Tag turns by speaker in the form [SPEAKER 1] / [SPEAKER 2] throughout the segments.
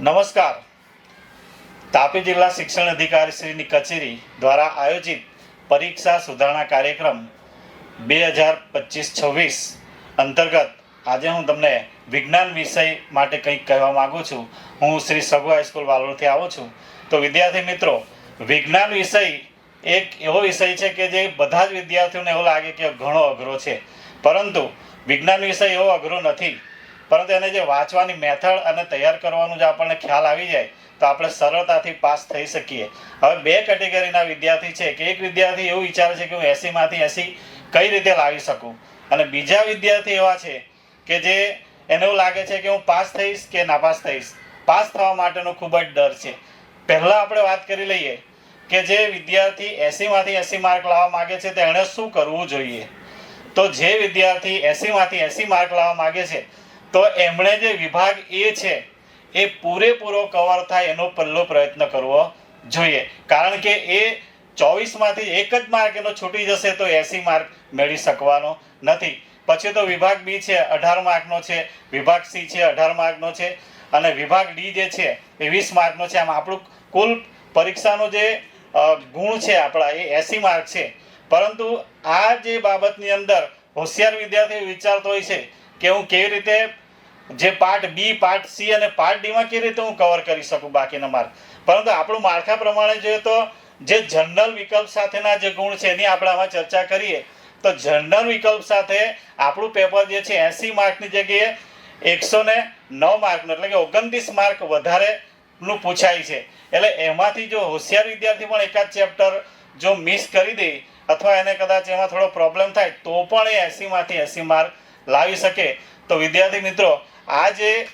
[SPEAKER 1] નમસ્કાર. તાપી જિલ્લા શિક્ષણ અધિકારી શ્રીની કચેરી દ્વારા આયોજિત પરીક્ષા સુધારણા કાર્યક્રમ બે હજાર પચીસ છવ્વીસ અંતર્ગત આજે હું તમને વિજ્ઞાન વિષય માટે કંઈક કહેવા માગું છું. હું શ્રી સગુ હાઈસ્કૂલ વાલોડથી આવું છું. તો વિદ્યાર્થી મિત્રો, વિજ્ઞાન વિષય એક એવો વિષય છે કે જે બધા જ વિદ્યાર્થીઓને એવું લાગે કે ઘણો અઘરો છે. પરંતુ વિજ્ઞાન વિષય એવો અઘરો નથી. પરંતુ એને જે વાંચવાની મેથડ અને તૈયાર કરવાનું જે આપણને ખ્યાલ આવી જાય, તો આપણે સરળતાથી પાસ થઈ શકીએ. હવે બે કેટેગરીના વિદ્યાર્થી છે કે એક વિદ્યાર્થી એવું વિચારે છે કે હું એસીમાંથી એસી કઈ રીતે લાવી શકું? અને બીજા વિદ્યાર્થી એવા છે કે જે એને એવું લાગે છે કે હું પાસ થઈશ કે નાપાસ થઈશ. પાસ થવા માટેનો ખૂબ જ ડર છે. પહેલાં આપણે વાત કરી લઈએ કે જે વિદ્યાર્થી એસીમાંથી એસી માર્ક લાવવા માગે છે તેણે શું કરવું જોઈએ? તો જે વિદ્યાર્થી એસીમાંથી એસી માર્ક લાવવા માગે છે તો એમણે જે વિભાગ એ છે, એ પૂરેપૂરો કવર થાય એનો પહેલો પ્રયત્ન કરવો જોઈએ. કારણ કે એ ચોવીસમાંથી એક જ માર્ક એનો છૂટી જશે તો એસી માર્ક મેળવી શકવાનો નથી. પછી તો વિભાગ બી છે, અઢાર માર્કનો છે, વિભાગ સી છે, અઢાર માર્કનો છે, અને વિભાગ ડી જે છે એ વીસ માર્કનો છે. આમ આપણું કુલ પરીક્ષાનો જે ગુણ છે આપણા એ એસી માર્ક છે. પરંતુ આ જે બાબતની અંદર હોશિયાર વિદ્યાર્થી વિચારતો હોય છે કે હું કેવી રીતે જે પાર્ટ બી પાર્ટ સી અને પાર્ટ ડીમાં કેવી રીતે હું કવર કરી શકું બાકીના માર્ક પરંતુ આપણું માળખા પ્રમાણે જોઈએ તો જે જનરલ વિકલ્પ સાથેના જે ગુણ છે એની આપણે આમાં ચર્ચા કરીએ. તો જનરલ વિકલ્પ સાથે આપણું પેપર જે છે એસી માર્કની જગ્યાએ એકસો ને નવ માર્કનું, એટલે કે ઓગણત્રીસ માર્ક વધારેનું પૂછાય છે. એટલે એમાંથી જો હોશિયાર વિદ્યાર્થી પણ એકાદ ચેપ્ટર જો મિસ કરી દે અથવા એને કદાચ એમાં થોડો પ્રોબ્લેમ થાય, તો પણ એ એસીમાંથી એસી માર્ક લાવી શકે. તો વિદ્યાર્થી મિત્રો, આ જે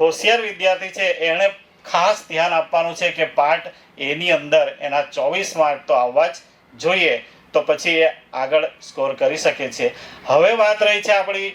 [SPEAKER 1] હોશિયાર વિદ્યાર્થી છે, એણે ખાસ ધ્યાન આપવાનું છે કે પાર્ટ એની અંદર, એના ચોવીસ માર્ક તો આવવા જ જોઈએ. તો પછી એ આગળ સ્કોર કરી શકે છે. હવે વાત રહી છે આપણી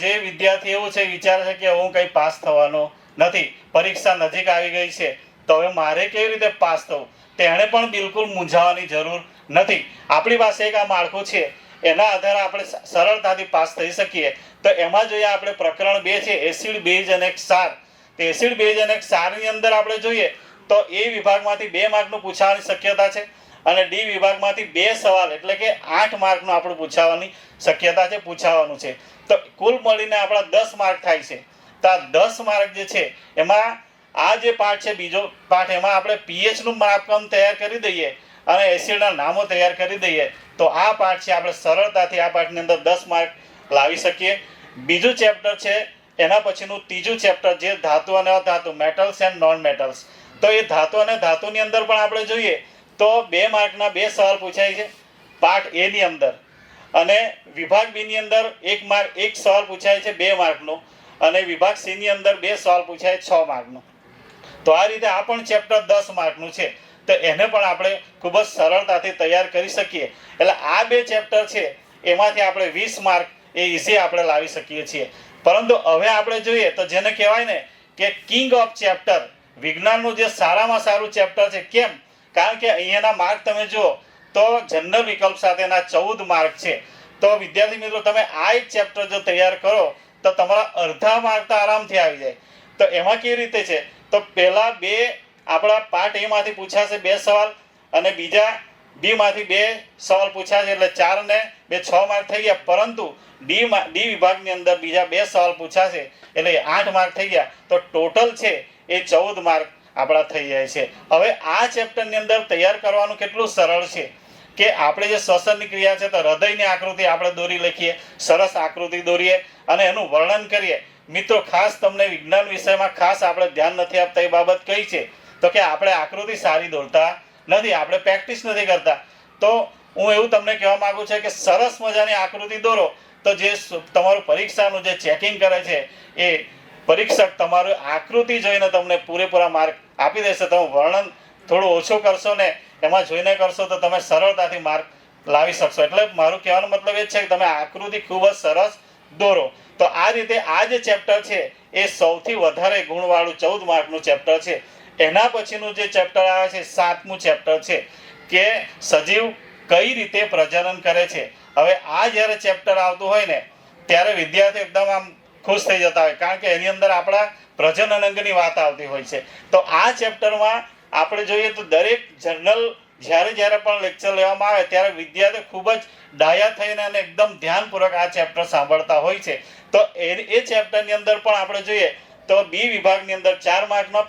[SPEAKER 1] જે વિદ્યાર્થી એવું છે, વિચારે છે કે હું કંઈ પાસ થવાનો નથી. પરીક્ષા નજીક આવી ગઈ છે. તો હવે મારે કેવી રીતે પાસ થવું? તેણે પણ બિલકુલ મૂંઝાવાની જરૂર નથી. આપણી પાસે એક આ માળખું છે. એના આધારે આપણે સરળતાથી પાસ થઈ શકીએ. તો એમાં જોઈએ આપણે પ્રકરણ બે છે, એસિડ, બેઝ અને ક્ષાર. તો એસિડ, બેઝ અને ક્ષારની અંદર આપણે જોઈએ તો એ વિભાગમાંથી બે માર્કનું પૂછાવાની શક્યતા છે અને ડી વિભાગમાંથી બે સવાલ, એટલે કે આઠ માર્કનું આપણું પૂછાવાની શક્યતા છે, પૂછાવાનું છે. તો કુલ મળીને આપણા દસ માર્ક થાય છે. તો આ દસ માર્ક જે છે, એમાં આ જે પાઠ છે, બીજો પાઠ, એમાં આપણે પીએચનું માપકામ તૈયાર કરી દઈએ અને એસિડના નામો તૈયાર કરી દઈએ. તો આ પાઠ છે, આપણે સરળતાથી આ પાઠની અંદર દસ માર્ક લાવી શકીએ. બીજું ચેપ્ટર છે, એના પછીનું ત્રીજું ચેપ્ટર જે ધાતુ અને અધાતુ મેટલ્સ એન્ડ નોન મેટલ્સ તો એ ધાતુ અને ધાતુની અંદર પણ આપણે જોઈએ તો બે માર્કના બે સવાલ પૂછાય છે પાઠ એની અંદર. અને વિભાગ બી ની અંદર એક માર્ક, એક સવાલ પૂછાય છે બે માર્કનો. અને વિભાગ સી ની અંદર બે સવાલ પૂછાય છ માર્કનો. તો આ રીતે આ પણ ચેપ્ટર દસ માર્કનું છે. તો એને પણ આપણે ખૂબ જ સરળતાથી તૈયાર કરી શકીએ. એટલે આ બે ચેપ્ટર છે, એમાંથી આપણે વીસ માર્ક એ ઇઝી આપણે લાવી શકીએ છીએ. પરંતુ હવે આપણે જોઈએ તો જેને કહેવાય ને કે કિંગ ઓફ ચેપ્ટર વિજ્ઞાનનું જે સારામાં સારું ચેપ્ટર છે, કેમ? કારણ કે અહીંયાના માર્ક તમે જુઓ, તો જનરલ વિકલ્પ સાથેના ચૌદ માર્ક છે. તો વિદ્યાર્થી મિત્રો, તમે આ એક ચેપ્ટર જો તૈયાર કરો, તો તમારા અડધા માર્ક તો આરામથી આવી જાય. તો એમાં કેવી રીતે છે? તો પહેલા બે આપણા પાર્ટ એ માંથી પૂછાશે બે સવાલ અને બીજા બી માંથી બે સવાલ પૂછાશે એટલે ચાર ને બે છ માર્ક થઈ ગયા. પરંતુ ડી ડી વિભાગની અંદર બીજા બે સવાલ પૂછાશે એટલે આઠ માર્ક થઈ ગયા. તો ટોટલ છે એ ચૌદ માર્ક આપણા થઈ જાય છે. હવે આ ચેપ્ટરની અંદર તૈયાર કરવાનું કેટલું સરળ છે કે આપણે જે શ્વસનની ક્રિયા છે તો હૃદયની આકૃતિ આપણે દોરી લખીએ, સરસ આકૃતિ દોરીએ અને એનું વર્ણન કરીએ. મિત્રો, ખાસ તમને વિજ્ઞાન વિષયમાં ખાસ આપણે ધ્યાન નથી આપતા, એ બાબત કઈ છે? તો કે આપણે આકૃતિ સારી દોરતા નથી, આપણે પ્રેક્ટિસ નથી કરતા. તો હું એવું તમને કહેવા માગું છું કે સરસ મજાની આકૃતિ દોરો. તો જે તમારું પરીક્ષાનું જે ચેકિંગ કરે છે, એ પરીક્ષક તમારું આકૃતિ જોઈને તમને પૂરેપૂરા માર્ક આપી દેશે. તમે વર્ણન થોડું ઓછું કરશો ને, એમાં જોઈને કરશો તો તમે સરળતાથી માર્ક લાવી શકશો. એટલે મારું કહેવાનો મતલબ એ છે કે તમે આકૃતિ ખૂબ જ સરસ દોરો. તો આ રીતે આ જે ચેપ્ટર છે, એ સૌથી વધારે ગુણવાળું ચૌદ માર્કનું ચેપ્ટર છે. એના પછીનું જે ચેપ્ટર આવે છે, સાતમું ચેપ્ટર છે, કે સજીવ કઈ રીતે પ્રજનન કરે છે. હવે આ જ્યારે ચેપ્ટર આવતું હોય ને, ત્યારે વિદ્યાર્થી એકદમ આમ ખુશ થઈ જતા હોય, કારણ કે એની અંદર આપણા પ્રજનન અંગની વાત આવતી હોય છે. તો આ ચેપ્ટરમાં આપણે જોઈએ તો દરેક જર્નલ જ્યારે જ્યારે પણ લેક્ચર લેવામાં આવે, ત્યારે વિદ્યાર્થી ખૂબ જ ડાયા થઈને અને એકદમ ધ્યાનપૂર્વક આ ચેપ્ટર સાંભળતા હોય છે. તો એ એ ચેપ્ટરની અંદર પણ આપણે જોઈએ તો બી વિભાગની અંદર ચાર માર્કનો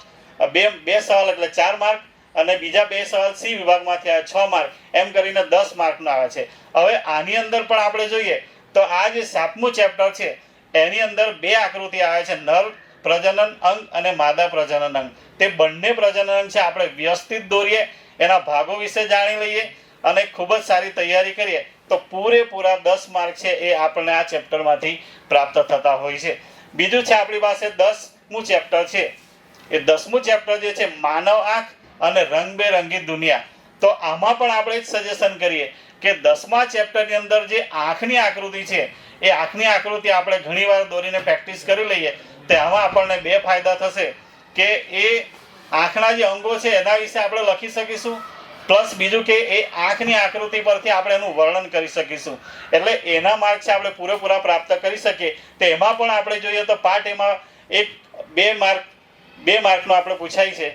[SPEAKER 1] બે બે સવાલ એટલે ચાર માર્ક અને બીજા બે સવાલ સી વિભાગમાંથી આવે છ માર્ક. એમ કરીને દસ માર્કનો આવે છે. હવે આની અંદર પણ આપણે જોઈએ તો આ જે સાતમું ચેપ્ટર છે, એની અંદર બે આકૃતિ આવે છે નર પ્રજનન અંગ અને માદા પ્રજનન અંગ. તે બંને પ્રજનન અંગ છે. આપણે વ્યવસ્થિત દોરીએ, એના ભાગો વિશે જાણી લઈએ અને ખૂબ જ સારી તૈયારી કરીએ તો પૂરેપૂરા દસ માર્ક છે એ આપણને આ ચેપ્ટરમાંથી પ્રાપ્ત થતા હોય છે. બીજું છે આપણી પાસે દસમું ચેપ્ટર છે. એ દસમું ચેપ્ટર જે છે, માનવ આંખ અને રંગબેરંગી દુનિયા. તો આમાં પણ આપણે સજેશન કરીએ કે દસમા ચેપ્ટરની અંદર જે આંખની આકૃતિ છે, એ આંખની આકૃતિ આપણે ઘણીવાર દોરીને પ્રેક્ટિસ કરી લઈએ. તો આમાં આપણને બે ફાયદા થશે કે એ આંખના જે અંગો છે, એના વિશે આપણે લખી શકીશું, પ્લસ બીજું કે એ આંખની આકૃતિ પરથી આપણે એનું વર્ણન કરી શકીશું. એટલે એના માર્ક છે આપણે પૂરેપૂરા પ્રાપ્ત કરી શકીએ. તો એમાં પણ આપણે જોઈએ તો પાર્ટ એમાં એક બે માર્ક બે માર્કનો આપણે પૂછાય છે.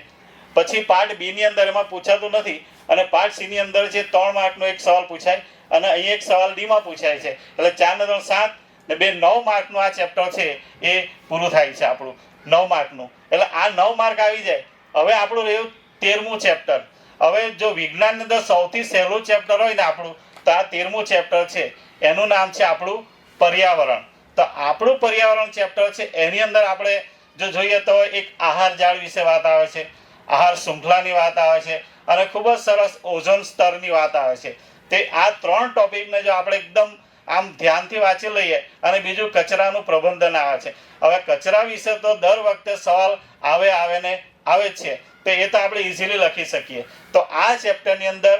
[SPEAKER 1] પછી પાર્ટ બી ની અંદર એમાં પૂછાતું નથી અને પાર્ટ સી ની અંદર જે ત્રણ માર્કનો એક સવાલ પૂછાય અને અહીં એક સવાલ ડી માં પૂછાય છે. એટલે ચાર ને ત્રણ સાત ને બે નવ માર્કનું આ ચેપ્ટર છે એ પૂરું થાય છે આપણું. નવ માર્કનું. એટલે આ નવ માર્ક આવી જાય. હવે આપણું રહ્યું તેરમું ચેપ્ટર હવે જો વિજ્ઞાનની અંદર સૌથી સહેલું ચેપ્ટર હોય ને આપણું, તો આ તેરમું ચેપ્ટર છે. એનું નામ છે આપણું પર્યાવરણ. તો આપણું પર્યાવરણ ચેપ્ટર છે. એની અંદર આપણે જો જોઈએ તો એક આહાર જાળ વિશે વાત આવે છે, આહાર શૃંખલાની વાત આવે છે અને ખૂબ જ સરસ ઓઝોન સ્તરની વાત આવે છે. તે આ ત્રણ ટોપિકને જો આપણે એકદમ આમ ધ્યાનથી વાંચી લઈએ અને બીજું કચરાનું પ્રબંધન આવે છે. હવે કચરા વિશે તો દર વખતે સવાલ આવે આવે ને આવે જ છે. તો એ તો આપણે ઇઝીલી લખી શકીએ. તો આ ચેપ્ટરની અંદર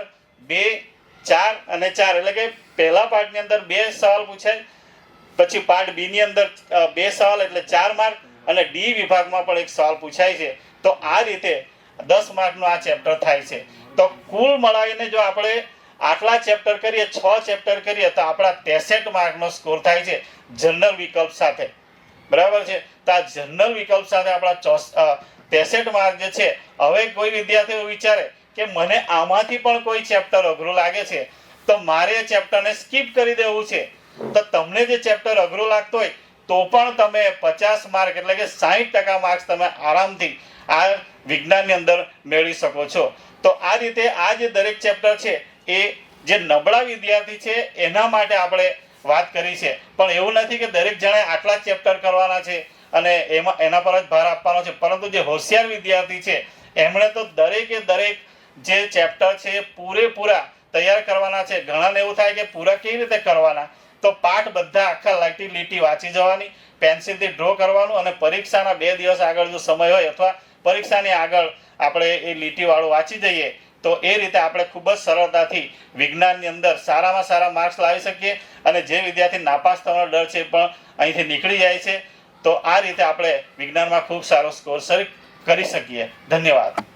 [SPEAKER 1] બે, ચાર અને ચાર એટલે કે પહેલા પાર્ટની અંદર બે સવાલ પૂછાય, પછી પાર્ટ બીની અંદર બે સવાલ એટલે ચાર માર્ક અને ડી વિભાગમાં પણ એક સવાલ પૂછાય છે. તો આ રીતે દસ માર્કનું આ ચેપ્ટર થાય છે. તો કુલ મળાવીને જો આપણે આટલા ચેપ્ટર કરીએ, છ ચેપ્ટર કરીએ, તો આપણા ત્રેસઠ માર્કનો સ્કોર થાય છે જનરલ વિકલ્પ સાથે. બરાબર છે? તો આ જનરલ વિકલ્પ સાથે આપણા ત્રેસઠ માર્ક જે છે, હવે કોઈ વિદ્યાર્થીઓ વિચારે કે મને આમાંથી પણ કોઈ ચેપ્ટર અઘરું લાગે છે, તો મારે ચેપ્ટરને સ્કીપ કરી દેવું છે. તો તમને જે ચેપ્ટર અઘરું લાગતું હોય તો પણ તમે પચાસ માર્ક એટલે કે સાહીઠ ટકા માર્ક્સ તમે આરામથી આ વિજ્ઞાનની અંદર મેળવી શકો છો. તો આ રીતે આ જે દરેક ચેપ્ટર છે, એ જે નબળા વિદ્યાર્થી છે, એના માટે આપણે વાત કરી છે. પણ એવું નથી કે દરેક જણે આટલા ચેપ્ટર કરવાના છે અને એમાં એના પર જ ભાર આપવાનો છે. પરંતુ જે હોશિયાર વિદ્યાર્થી છે, એમણે તો દરેકે દરેક જે ચેપ્ટર છે, પૂરેપૂરા તૈયાર કરવાના છે. ઘણાને એવું થાય કે પૂરા કેવી રીતે કરવાના? તો પાઠ બધા આખા લાઈટી લીટી વાંચી જવાની, પેન્સિલથી ડ્રો કરવાનું અને પરીક્ષાના બે દિવસ આગળ જો સમય હોય અથવા પરીક્ષાની આગળ આપણે એ લીટીવાળું વાંચી જઈએ, તો એ રીતે આપણે ખૂબ જ સરળતાથી વિજ્ઞાનની અંદર સારામાં સારા માર્ક્સ લાવી શકીએ અને જે વિદ્યાર્થી નાપાસ થવાનો ડર છે પણ અહીંથી નીકળી જાય છે. તો આ રીતે આપણે વિજ્ઞાનમાં ખૂબ સારો સ્કોર કરી શકીએ. ધન્યવાદ.